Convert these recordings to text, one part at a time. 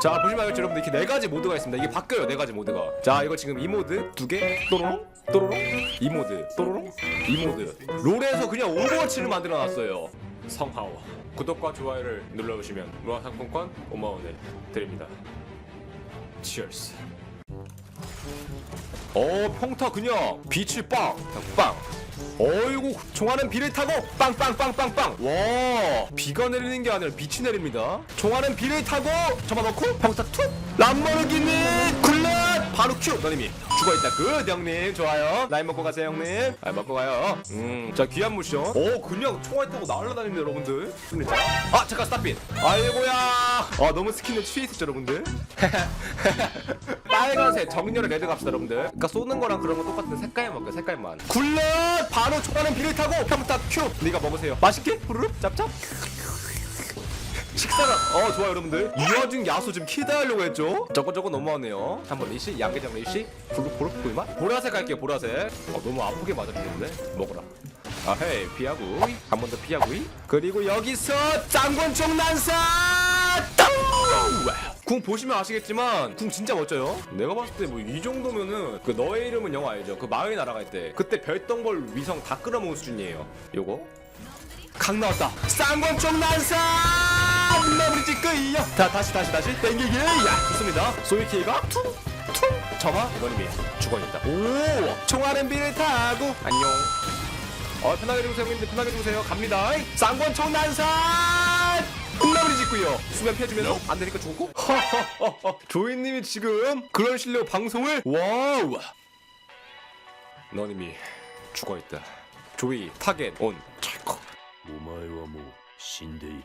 자 보시면 알겠죠 여러분들. 이렇게 네 가지 모드가 있습니다. 이게 바뀌어요 네 가지 모드가. 자 이거 지금 이 모드 두개? 또로롱? 또로롱? 이 모드. 또로롱? 이 모드. 롤에서 그냥 오버워치를 만들어 놨어요. 성하오. 구독과 좋아요를 눌러주시면 무한 상품권 5만원을 드립니다. 치얼스 어 평타 그냥 빛이 빵! 빵! 어이구 총알은 비를 타고 빵빵빵빵빵. 와 비가 내리는 게 아니라 빛이 내립니다. 총알은 비를 타고 접어넣고 평타 툭 람보르기니 굴렛! 바로 큐. 너님이 죽어있다. 굿 형님. 좋아요. 라인 먹고 가세요 형님. 아 먹고 가요. 음자 귀한 무션 오 그냥 총알 타고 날아다니는 여러분들. 아 잠깐 스탑빈 아이고야 아 너무 스킨에 취해 있었죠 여러분들? 빨간색 정렬의 레드 갑시다 여러분들. 그러니까 쏘는 거랑 그런 거 똑같은데 색깔만 먹게 색깔만. 굴렛 바로 초반은 비를 타고 평타 큐! 네가 먹으세요. 맛있게? 후루룩? 짭짭? 식사가 어 좋아요 여러분들. 이 와중 야수 좀 키다하려고 했죠? 저거 저거 너무하네요. 한번 리시 양계장 리시 블루 보르 보이맛? 보라색 할게요 보라색. 어 너무 아프게 맞아주는데 먹어라. 아 헤이 피하고 한 번 더 피하고 그리고 여기서 짱권총 난사 궁 보시면 아시겠지만 궁 진짜 멋져요. 내가 봤을 때 뭐 이 정도면은 그 너의 이름은 영화 알죠? 그 마을 날아갈 때 그때 별똥벌 위성 다 끌어모은 수준이에요. 요거 강 나왔다. 쌍권총 난사 마무리 찌끄이요. 자 다시 다시 다시 땡기기 야 좋습니다. 소이키가 퉁 퉁 점화 이번님이 죽어있다. 오 총알은 비를 타고 안녕. 어 편하게 주무세요 형님들 편하게 주무세요 갑니다 쌍권총 난사 짓고요 수면 피해주면 안 되니까 죽고 허허허허 조이님이 지금 그런 실력 방송을 와우 너님이 죽어있다 조이 타겟 온 찰컥 お前はもう死んでいる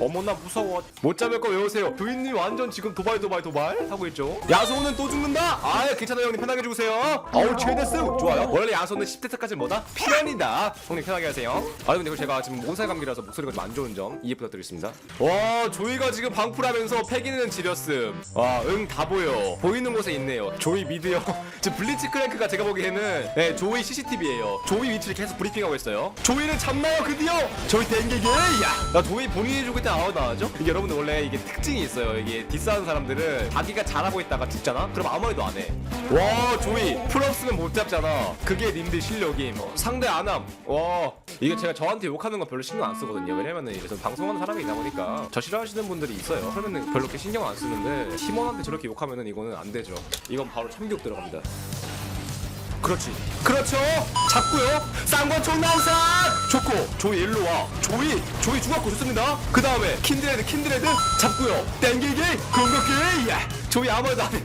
어머나 무서워. 못 잡을 거 외우세요. 조이님 완전 지금 도발 도발 도발 하고 있죠? 야소는 또 죽는다? 아 괜찮아요. 형님 편하게 죽으세요. 어우 최대스 좋아요. 원래 야소는 10대까지 뭐다? 필연이다. 형님 편하게 하세요. 아 근데 제가 지금 몬살 감기라서 목소리가 좀 안 좋은 점 이해 부탁드리겠습니다. 와 조이가 지금 방풀하면서 패기는 지렸음. 와응 다 보여. 보이는 곳에 있네요. 조이 미드요 지금 블리치 크랭크가 제가 보기에는 네 조이 CCTV에요. 조이 위치를 계속 브리핑하고 있어요. 조이는 잡나요 드디어? 조이 댕기게? 야나 조이 본인이 죽 을때 아웃 나와죠? 이게 여러분들 원래 이게 특징이 있어요. 이게 디스하는 사람들은 자기가 잘하고 있다가 죽잖아? 그럼 아무 말도 안 해 와 조이. 풀없으면 못 잡잖아. 그게 님들 실력임. 어, 상대 안함. 와. 이게 제가 저한테 욕하는 건 별로 신경 안 쓰거든요. 왜냐면은 전 방송하는 사람이다 보니까 저 싫어하시는 분들이 있어요. 그러면은 별로 신경 안 쓰는데 팀원한테 저렇게 욕하면은 이거는 안 되죠. 이건 바로 참교육 들어갑니다 그렇지. 그렇죠. 잡고요. 쌍권총 난사. 좋고 조이 일로 와. 조이 조이 죽었고 좋습니다. 그 다음에 킨드레드 킨드레드. 잡고요. 땡기기 공격기 야 조이 아무 말도 안 해요.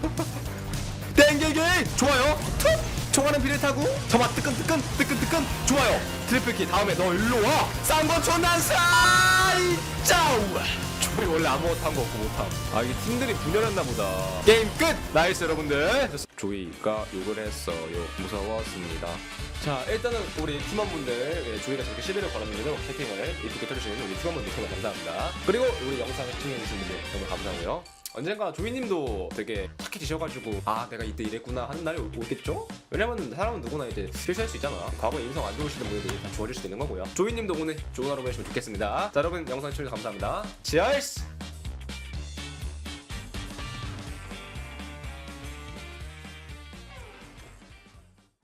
땡기기 좋아요. 툭! 총알은 비를 타고. 저마 뜨끈 뜨끈 뜨끈 뜨끈. 좋아요. 트리플키 다음에 너 일로 와. 쌍권총 난사. 짜우 조이 원래 아무것도 한 거 없고 못함. 아 이게 팀들이 분열했나 보다. 게임 끝! 나이스 여러분들. 조이가 욕을 했어요. 무서웠습니다. 자 일단은 우리 팀원분들 예, 조이가 저렇게 시비를 걸었는 데도 채팅을 이쁘게 터주시는 우리 팀원분들 정말 감사합니다. 그리고 우리 영상을 시청해주신 분들 정말 감사하고요 언젠가 조이님도 되게 착해지셔가지고 아 내가 이때 이랬구나 하는 날이 오- 오겠죠? 왜냐면 사람은 누구나 이제 실수할 수 있잖아. 과거에 인성 안 좋으시는 분들이 다 좋아질 수도 있는 거고요. 조이님도 오늘 좋은 하루 보내시면 좋겠습니다. 자 여러분 영상 시청해주셔서 감사합니다. 치얼스